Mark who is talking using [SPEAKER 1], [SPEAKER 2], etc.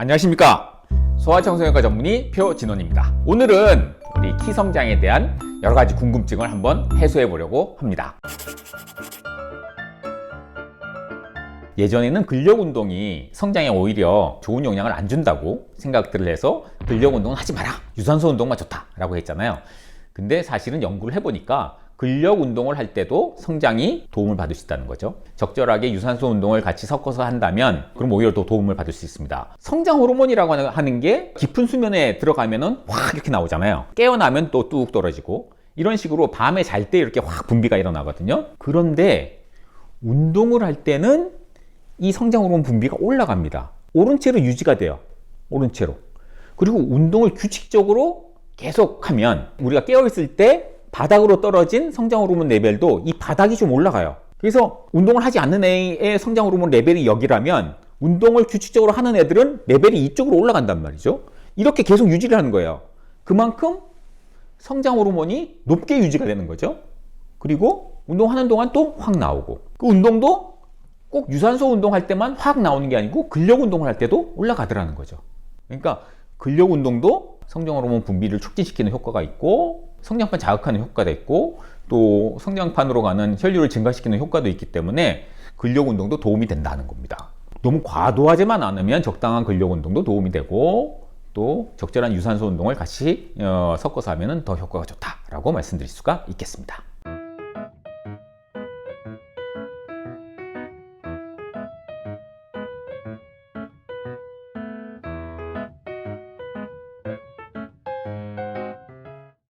[SPEAKER 1] 안녕하십니까? 소아청소년과 전문의 표진원입니다. 오늘은 우리 키 성장에 대한 여러 가지 궁금증을 한번 해소해 보려고 합니다. 예전에는 근력 운동이 성장에 오히려 좋은 영향을 안 준다고 생각들을 해서 근력 운동은 하지 마라. 유산소 운동만 좋다 라고 했잖아요. 근데 사실은 연구를 해보니까 근력 운동을 할 때도 성장이 도움을 받을 수 있다는 거죠. 적절하게 유산소 운동을 같이 섞어서 한다면 그럼 오히려 더 도움을 받을 수 있습니다. 성장 호르몬이라고 하는 게 깊은 수면에 들어가면은 확 이렇게 나오잖아요. 깨어나면 또 뚝 떨어지고 이런 식으로 밤에 잘 때 이렇게 확 분비가 일어나거든요. 그런데 운동을 할 때는 이 성장 호르몬 분비가 올라갑니다. 오른 채로 유지가 돼요. 오른 채로. 그리고 운동을 규칙적으로 계속하면 우리가 깨어 있을 때 바닥으로 떨어진 성장 호르몬 레벨도 이 바닥이 좀 올라가요. 그래서 운동을 하지 않는 애의 성장 호르몬 레벨이 여기라면 운동을 규칙적으로 하는 애들은 레벨이 이쪽으로 올라간단 말이죠. 이렇게 계속 유지를 하는 거예요. 그만큼 성장 호르몬이 높게 유지가 되는 거죠. 그리고 운동하는 동안 또 확 나오고 그 운동도 꼭 유산소 운동할 때만 확 나오는 게 아니고 근력 운동을 할 때도 올라가더라는 거죠. 그러니까 근력 운동도 성장 호르몬 분비를 촉진시키는 효과가 있고 성장판 자극하는 효과도 있고 또 성장판으로 가는 혈류를 증가시키는 효과도 있기 때문에 근력 운동도 도움이 된다는 겁니다. 너무 과도하지만 않으면 적당한 근력 운동도 도움이 되고 또 적절한 유산소 운동을 같이 어, 섞어서 하면 더 효과가 좋다라고 말씀드릴 수가 있겠습니다.